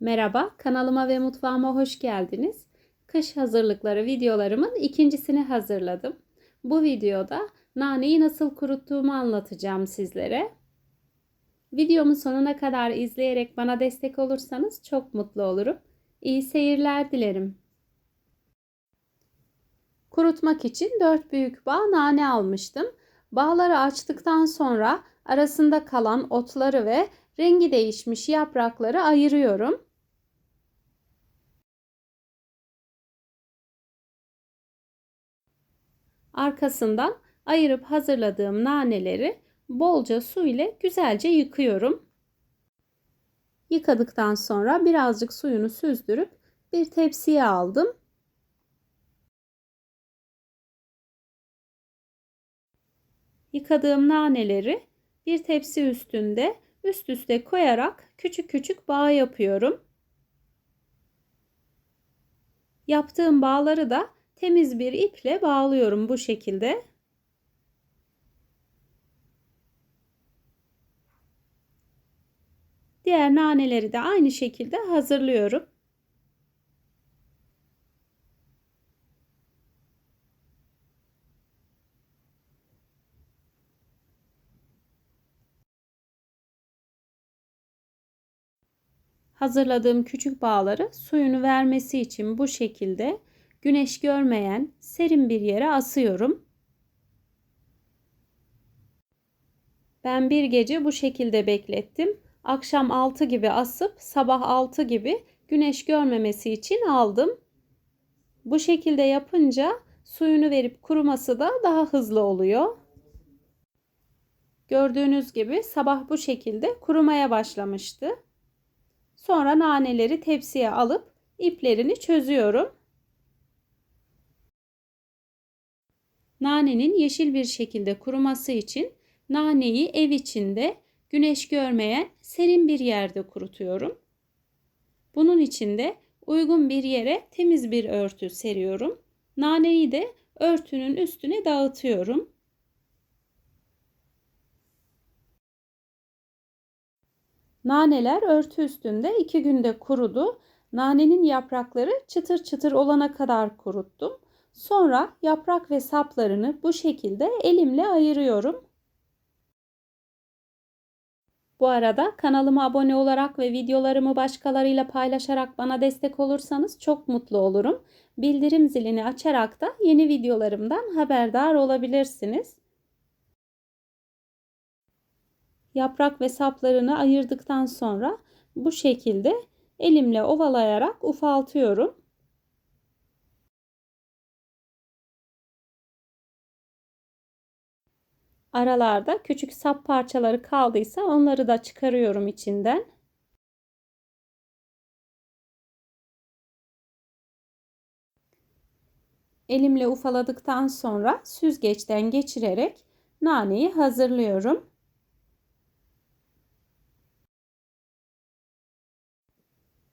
Merhaba, kanalıma ve mutfağıma hoş geldiniz. Kış hazırlıkları videolarımın ikincisini hazırladım. Bu videoda naneyi nasıl kuruttuğumu anlatacağım sizlere. Videomun sonuna kadar izleyerek bana destek olursanız çok mutlu olurum. İyi seyirler dilerim. Kurutmak için 4 büyük bağ nane almıştım. Bağları açtıktan sonra arasında kalan otları ve rengi değişmiş yaprakları ayırıyorum. Arkasından ayırıp hazırladığım naneleri bolca su ile güzelce yıkıyorum. Yıkadıktan sonra birazcık suyunu süzdürüp bir tepsiye aldım. Yıkadığım naneleri bir tepsi üstünde üst üste koyarak küçük küçük bağ yapıyorum. Yaptığım bağları da temiz bir iple bağlıyorum bu şekilde. Diğer naneleri de aynı şekilde hazırlıyorum. Hazırladığım küçük bağları suyunu vermesi için bu şekilde güneş görmeyen serin bir yere asıyorum. Ben bir gece bu şekilde beklettim. Akşam 6 gibi asıp sabah 6 gibi güneş görmemesi için aldım. Bu şekilde yapınca suyunu verip kuruması da daha hızlı oluyor. Gördüğünüz gibi sabah bu şekilde kurumaya başlamıştı. Sonra naneleri tepsiye alıp iplerini çözüyorum. Nanenin yeşil bir şekilde kuruması için naneyi ev içinde güneş görmeyen serin bir yerde kurutuyorum. Bunun için de uygun bir yere temiz bir örtü seriyorum. Naneyi de örtünün üstüne dağıtıyorum. Naneler örtü üstünde iki günde kurudu. Nanenin yaprakları çıtır çıtır olana kadar kuruttum. Sonra yaprak ve saplarını bu şekilde elimle ayırıyorum. Bu arada kanalıma abone olarak ve videolarımı başkalarıyla paylaşarak bana destek olursanız çok mutlu olurum. Bildirim zilini açarak da yeni videolarımdan haberdar olabilirsiniz. Yaprak ve saplarını ayırdıktan sonra bu şekilde elimle ovalayarak ufaltıyorum. Aralarda küçük sap parçaları kaldıysa onları da çıkarıyorum içinden. Elimle ufaladıktan sonra süzgeçten geçirerek naneyi hazırlıyorum.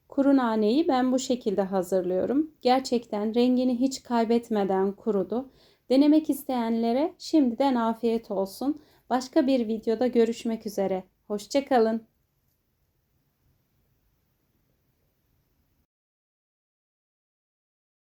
Kuru naneyi ben bu şekilde hazırlıyorum. Gerçekten rengini hiç kaybetmeden kurudu. Denemek isteyenlere şimdiden afiyet olsun. Başka bir videoda görüşmek üzere. Hoşçakalın.